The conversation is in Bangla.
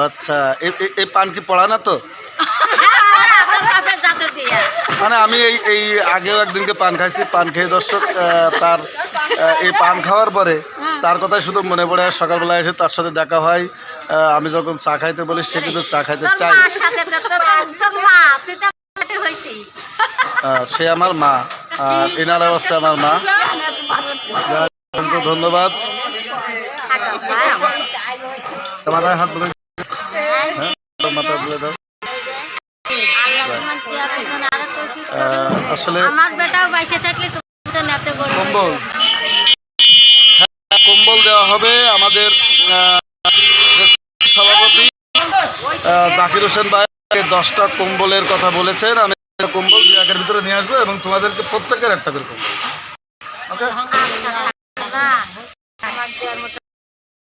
আচ্ছা এই পান কি পড়া না তো? মানে আমি এই এই আগেও একদিনকে পান খাইছি পান খেয়ে দর্শক তার এই পান খাওয়ার পরে তার কথাই শুধু মনে পড়ে আর সকালবেলা এসে তার সাথে দেখা হয়। আহ, আমি যখন চা খাইতে বলি সে কিন্তু চা খাইতে চাই সে আমার মা আর এনারা হচ্ছে আমার মা। ধন্যবাদ। মাথায় হাত বলে মাথা দাও। আসলে আমার বেটাও বাইসে থাকলে তো নেতে বলব কম্বল। হ্যাঁ, কম্বল দেওয়া হবে আমাদের সভাপতি জাকির হোসেন ভাই। দশটা কম্বলের কথা বলেছেন আমি কম্বল দুই একের ভিতরে নিয়ে আসব এবং তোমাদেরকে প্রত্যেকের একটা করে কম্বল। ওকে